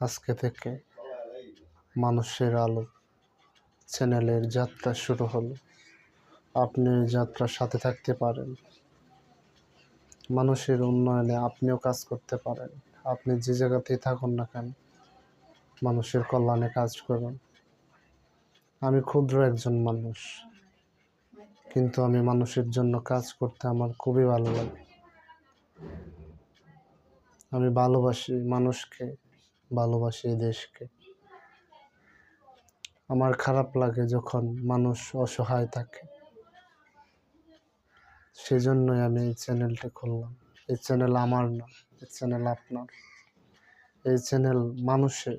আজকে থেকে মানুষের আলো চ্যানেলের যাত্রা শুরু হলো। আপনি যাত্রার সাথে থাকতে পারেন। মানুষের উন্নয়নে আপনিও কাজ করতে পারেন। আপনি যে জায়গাতেই থাকুন না কেন, মানুষের কল্যাণে কাজ করুন। আমি ক্ষুদ্র একজন মানুষ, কিন্তু আমি মানুষের জন্য কাজ করতে আমার খুবই ভালো লাগে। আমি ভালোবাসি মানুষকে। ভালোবাসি দেশকে। আমার খারাপ লাগে যখন মানুষ অসহায় থাকে। সেজন্যই আমি এই চ্যানেলটা খুললাম। এই চ্যানেল আমার না, এই চ্যানেল আপনার। এই চ্যানেল মানুষের,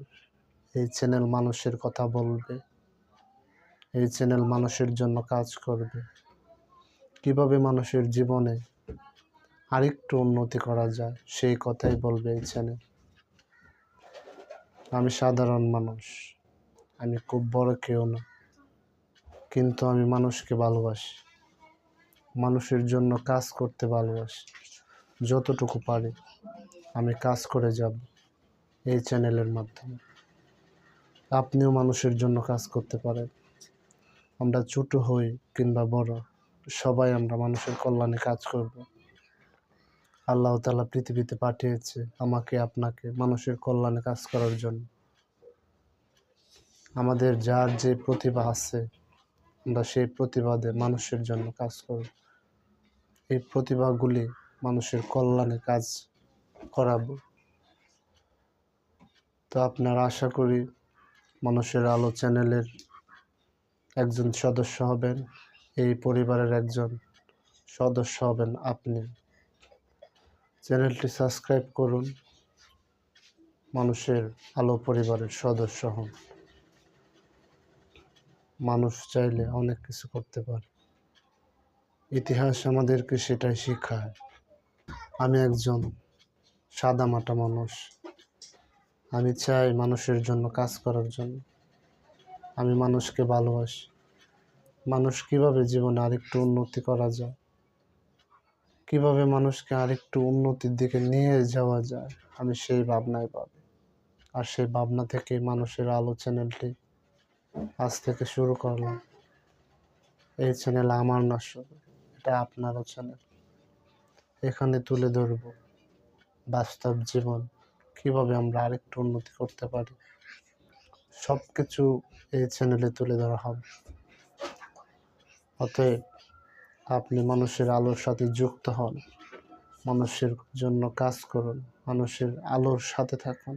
এই চ্যানেল মানুষের কথা বলবে। এই চ্যানেল মানুষের জন্য কাজ করবে। কীভাবে মানুষের জীবনে আরেকটু উন্নতি করা যায়, সেই কথাই বলবে এই চ্যানেল। আমি সাধারণ মানুষ। আমি খুব বড় কেউ না, কিন্তু আমি মানুষকে ভালোবাসি। মানুষের জন্য কাজ করতে ভালোবাসি। যতটুকু পারি আমি কাজ করে যাব এই চ্যানেলের মাধ্যমে। আপনিও মানুষের জন্য কাজ করতে পারেন। আমরা ছোটো হই কিংবা বড়, সবাই আমরা মানুষের কল্যাণে কাজ করব। আল্লাহ তালা পৃথিবীতে পাঠিয়েছে আমাকে, আপনাকে মানুষের কল্যাণে কাজ করার জন্য। আমাদের যার যে প্রতিভা আছে, আমরা সেই প্রতিবাদে মানুষের জন্য কাজ করব। এই প্রতিভাগুলি মানুষের কল্যাণে কাজ করাবো। তো আপনারা আশা করি মানুষের আলো চ্যানেলের একজন সদস্য হবেন, এই পরিবারের একজন সদস্য হবেন আপনি। চ্যানেলটি সাবস্ক্রাইব করুন। মানুষের আলো পরিবারের সদস্য হন। মানুষ চাইলে অনেক কিছু করতে পারে। ইতিহাস আমাদেরকে সেটাই শেখায়। আমি একজন সাদামাটা মানুষ। আমি চাই মানুষের জন্য কাজ করার জন্য। আমি মানুষকে ভালোবাসি। মানুষ কীভাবে জীবনে আরেকটু উন্নতি করা যায়? কীভাবে মানুষকে আরেকটু উন্নতির দিকে নিয়ে যাওয়া যায়, আমি সেই ভাবনায় পাবো। আর সেই ভাবনা থেকে মানুষের আলো চ্যানেলটি আজ থেকে শুরু করলাম। এই চ্যানেল আমার না এটা আপনারও চ্যানেল। এখানে তুলে ধরব বাস্তব জীবন, কীভাবে আমরা আরেকটু উন্নতি করতে পারি। সব কিছু এই চ্যানেলে তুলে ধরা হবে। অতএব আপনি মানুষের আলোর সাথে যুক্ত হন। মানুষের জন্য কাজ করুন। মানুষের আলোর সাথে থাকুন।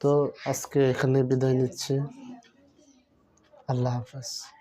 তো আজকে এখানে বিদায় নিচ্ছি। আল্লাহ হাফেজ।